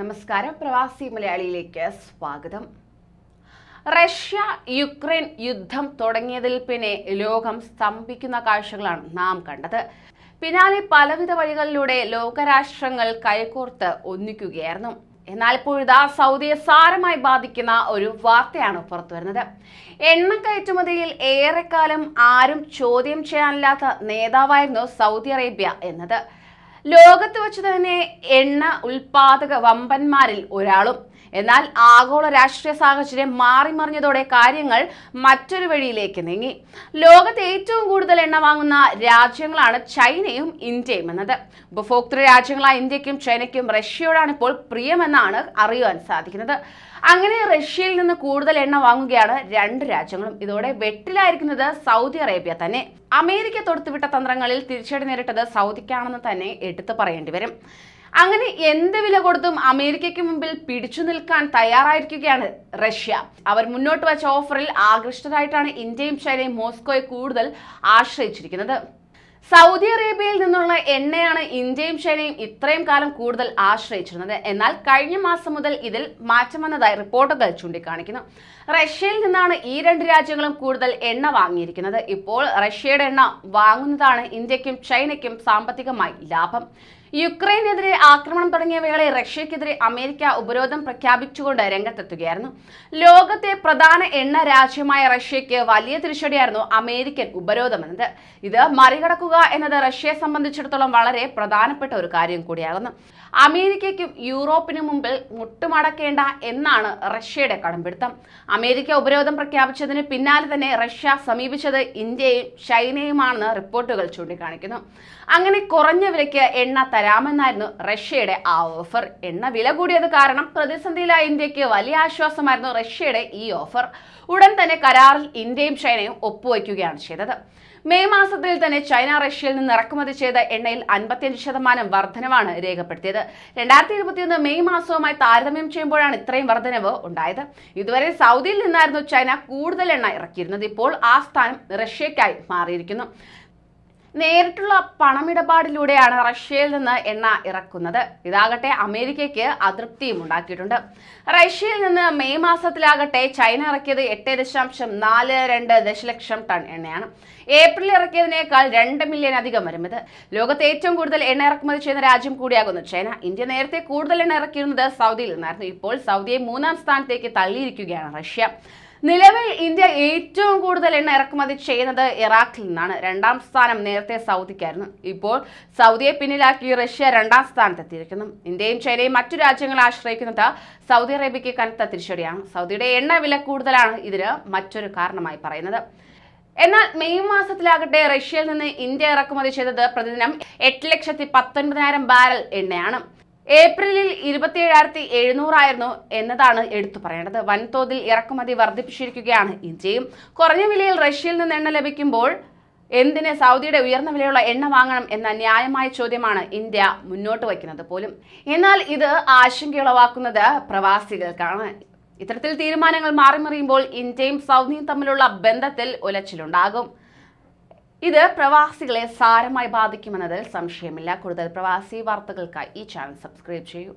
നമസ്കാരം. പ്രവാസി മലയാളിയിലേക്ക് സ്വാഗതം. റഷ്യ യുക്രൈൻ യുദ്ധം തുടങ്ങിയതിൽ പിന്നെ ലോകം സ്തംഭിക്കുന്ന കാഴ്ചകളാണ് നാം കണ്ടത്. പിന്നാലെ പലവിധ വഴികളിലൂടെ ലോകരാഷ്ട്രങ്ങൾ കൈകോർത്ത് ഒന്നിക്കുകയായിരുന്നു. എന്നാൽ ഇപ്പോഴിതാ സൗദിയെ സാരമായി ബാധിക്കുന്ന ഒരു വാർത്തയാണ് പുറത്തുവരുന്നത് എണ്ണ കയറ്റുമതിയിൽ ഏറെക്കാലം ആരും ചോദ്യം ചെയ്യാനില്ലാത്ത നേതാവായിരുന്നു സൗദി അറേബ്യ എന്നത്. ലോകത്ത് വെച്ച് തന്നെ എണ്ണ ഉൽപാദക വമ്പന്മാരിൽ ഒരാളും എന്നാൽ ആഗോള രാഷ്ട്രീയ സാഹചര്യം മാറി മറിഞ്ഞതോടെ കാര്യങ്ങൾ മറ്റൊരു വഴിയിലേക്ക് നീങ്ങി. ലോകത്ത് ഏറ്റവും കൂടുതൽ എണ്ണ വാങ്ങുന്ന രാജ്യങ്ങളാണ് ചൈനയും ഇന്ത്യയും എന്നത്. ഉപഭോക്തൃ രാജ്യങ്ങളായ ഇന്ത്യക്കും ചൈനയ്ക്കും റഷ്യയോടാണ് ഇപ്പോൾ പ്രിയമെന്നാണ് അറിയുവാൻ സാധിക്കുന്നത്. അങ്ങനെ റഷ്യയിൽ നിന്ന് കൂടുതൽ എണ്ണ വാങ്ങുകയാണ് രണ്ട് രാജ്യങ്ങളും. ഇതോടെ വെട്ടിലായിരിക്കുന്നത് സൗദി അറേബ്യ തന്നെ. അമേരിക്ക തൊടുത്തുവിട്ട തന്ത്രങ്ങളിൽ തിരിച്ചടി നേരിട്ടത് സൗദിക്കാണെന്ന് തന്നെ എടുത്തു പറയേണ്ടി വരും. അങ്ങനെ എന്ത് വില കൊടുത്തും അമേരിക്കയ്ക്ക് മുമ്പിൽ പിടിച്ചു നിൽക്കാൻ തയ്യാറായിരിക്കുകയാണ് റഷ്യ. അവർ മുന്നോട്ട് വച്ച ഓഫറിൽ ആകൃഷ്ടരായിട്ടാണ് ഇന്ത്യയും ചൈനയും മോസ്കോയെ കൂടുതൽ ആശ്രയിച്ചിരിക്കുന്നത്. സൗദി അറേബ്യയിൽ നിന്നുള്ള എണ്ണയാണ് ഇന്ത്യയും ചൈനയും ഇത്രയും കാലം കൂടുതൽ ആശ്രയിച്ചിരുന്നത്. എന്നാൽ കഴിഞ്ഞ മാസം മുതൽ ഇതിൽ മാറ്റം വന്നതായി റിപ്പോർട്ടുകൾ ചൂണ്ടിക്കാണിക്കുന്നു. റഷ്യയിൽ നിന്നാണ് ഈ രണ്ട് രാജ്യങ്ങളും കൂടുതൽ എണ്ണ വാങ്ങിയിരിക്കുന്നത്. ഇപ്പോൾ റഷ്യയുടെ എണ്ണ വാങ്ങുന്നതാണ് ഇന്ത്യക്കും ചൈനയ്ക്കും സാമ്പത്തികമായി ലാഭം. യുക്രൈനെതിരെ ആക്രമണം തുടങ്ങിയ വേളയിൽ റഷ്യക്കെതിരെ അമേരിക്ക ഉപരോധം പ്രഖ്യാപിച്ചുകൊണ്ട് രംഗത്തെത്തുകയായിരുന്നു. ലോകത്തെ പ്രധാന എണ്ണ രാജ്യമായ റഷ്യയ്ക്ക് വലിയ തിരിച്ചടിയായിരുന്നു അമേരിക്കൻ ഉപരോധം എന്നത് ഇത് മറികടക്കുക എന്നത് റഷ്യയെ സംബന്ധിച്ചിടത്തോളം വളരെ പ്രധാനപ്പെട്ട ഒരു കാര്യം കൂടിയാകുന്നു അമേരിക്കയ്ക്കും യൂറോപ്പിനും മുമ്പിൽ മുട്ടുമടക്കേണ്ട എന്നാണ് റഷ്യയുടെ കടമ്പിടുത്തം. അമേരിക്ക ഉപരോധം പ്രഖ്യാപിച്ചതിന് പിന്നാലെ തന്നെ റഷ്യ സമീപിച്ചത് ഇന്ത്യയും ചൈനയുമാണെന്ന് റിപ്പോർട്ടുകൾ ചൂണ്ടിക്കാണിക്കുന്നു. അങ്ങനെ കുറഞ്ഞ വിലയ്ക്ക് എണ്ണ തരാമെന്നായിരുന്നു റഷ്യയുടെ ആ ഓഫർ എണ്ണ വില കൂടിയത് കാരണം പ്രതിസന്ധിയിലായ ഇന്ത്യയ്ക്ക് വലിയ ആശ്വാസമായിരുന്നു റഷ്യയുടെ ഈ ഓഫർ ഉടൻ തന്നെ കരാറിൽ ഇന്ത്യയും ചൈനയും ഒപ്പുവയ്ക്കുകയാണ് ചെയ്തത്. മെയ് മാസത്തിൽ തന്നെ ചൈന റഷ്യയിൽ നിന്ന് ഇറക്കുമതി ചെയ്ത എണ്ണയിൽ അൻപത്തിയഞ്ച് ശതമാനം വർധനവാണ് രേഖപ്പെടുത്തിയത്. രണ്ടായിരത്തി ഇരുപത്തിയൊന്ന് മെയ് മാസവുമായി താരതമ്യം ചെയ്യുമ്പോഴാണ് ഇത്രയും വർധനവ് ഉണ്ടായത്. ഇതുവരെ സൗദിയിൽ നിന്നായിരുന്നു ചൈന കൂടുതൽ എണ്ണ ഇറക്കിയിരുന്നത്. ഇപ്പോൾ ആ സ്ഥാനം റഷ്യയ്ക്കായി മാറിയിരിക്കുന്നു. നേരിട്ടുള്ള പണമിടപാടിലൂടെയാണ് റഷ്യയിൽ നിന്ന് എണ്ണ ഇറക്കുന്നത്. ഇതാകട്ടെ അമേരിക്കയ്ക്ക് അതൃപ്തിയും ഉണ്ടാക്കിയിട്ടുണ്ട്. റഷ്യയിൽ നിന്ന് മെയ് മാസത്തിലാകട്ടെ ചൈന ഇറക്കിയത് എട്ട് ദശാംശം നാല് രണ്ട് ദശലക്ഷം ടൺ എണ്ണയാണ്. ഏപ്രിൽ ഇറക്കിയതിനേക്കാൾ രണ്ട് മില്യൺ അധികം വരും ഇത്. ലോകത്തെ ഏറ്റവും കൂടുതൽ എണ്ണ ഇറക്കുമതി ചെയ്യുന്ന രാജ്യം കൂടിയാകുന്നു ചൈന. ഇന്ത്യ നേരത്തെ കൂടുതൽ എണ്ണ ഇറക്കിയിരുന്നത് സൗദിയിൽ നിന്നായിരുന്നു. ഇപ്പോൾ സൗദിയെ മൂന്നാം സ്ഥാനത്തേക്ക് തള്ളിയിരിക്കുകയാണ് റഷ്യ. നിലവിൽ ഇന്ത്യ ഏറ്റവും കൂടുതൽ എണ്ണ ഇറക്കുമതി ചെയ്യുന്നത് ഇറാഖിൽ നിന്നാണ്. രണ്ടാം സ്ഥാനം നേരത്തെ സൗദിക്കായിരുന്നു. ഇപ്പോൾ സൗദിയെ പിന്നിലാക്കി റഷ്യ രണ്ടാം സ്ഥാനത്തെത്തിയിരിക്കുന്നു. ഇന്ത്യയും ചൈനയും മറ്റു രാജ്യങ്ങളെ ആശ്രയിക്കുന്നത് സൗദി അറേബ്യയ്ക്ക് കനത്ത തിരിച്ചടിയാണ്. സൗദിയുടെ എണ്ണ വില കൂടുതലാണ് ഇതിന് മറ്റൊരു കാരണമായി പറയുന്നത്. എന്നാൽ മെയ് മാസത്തിലാകട്ടെ റഷ്യയിൽ നിന്ന് ഇന്ത്യ ഇറക്കുമതി ചെയ്തത് പ്രതിദിനം എട്ട് ലക്ഷത്തി പത്തൊൻപതിനായിരം ബാരൽ എണ്ണയാണ്. ഏപ്രിലിൽ ഇരുപത്തിയേഴായിരത്തി എഴുന്നൂറായിരുന്നു എന്നതാണ് എടുത്തു പറയേണ്ടത്. വൻതോതിൽ ഇറക്കുമതി വർദ്ധിപ്പിച്ചിരിക്കുകയാണ് ഇന്ത്യയും. കുറഞ്ഞ വിലയിൽ റഷ്യയിൽ നിന്ന് എണ്ണ ലഭിക്കുമ്പോൾ എന്തിന് സൗദിയുടെ ഉയർന്ന വിലയുള്ള എണ്ണ വാങ്ങണം എന്ന ന്യായമായ ചോദ്യമാണ് ഇന്ത്യ മുന്നോട്ട് വയ്ക്കുന്നത് പോലും. എന്നാൽ ഇത് ആശങ്കയുളവാക്കുന്നത് പ്രവാസികൾക്കാണ്. ഇത്തരത്തിൽ തീരുമാനങ്ങൾ മാറിമറിയുമ്പോൾ ഇന്ത്യയും സൗദിയും തമ്മിലുള്ള ബന്ധത്തിൽ ഉലച്ചിലുണ്ടാകും. ഇത് പ്രവാസികളെ സാരമായി ബാധിക്കുമെന്നതിൽ സംശയമില്ല. കൂടുതൽ പ്രവാസി വാർത്തകൾക്കായി ഈ ചാനൽ സബ്സ്ക്രൈബ് ചെയ്യൂ.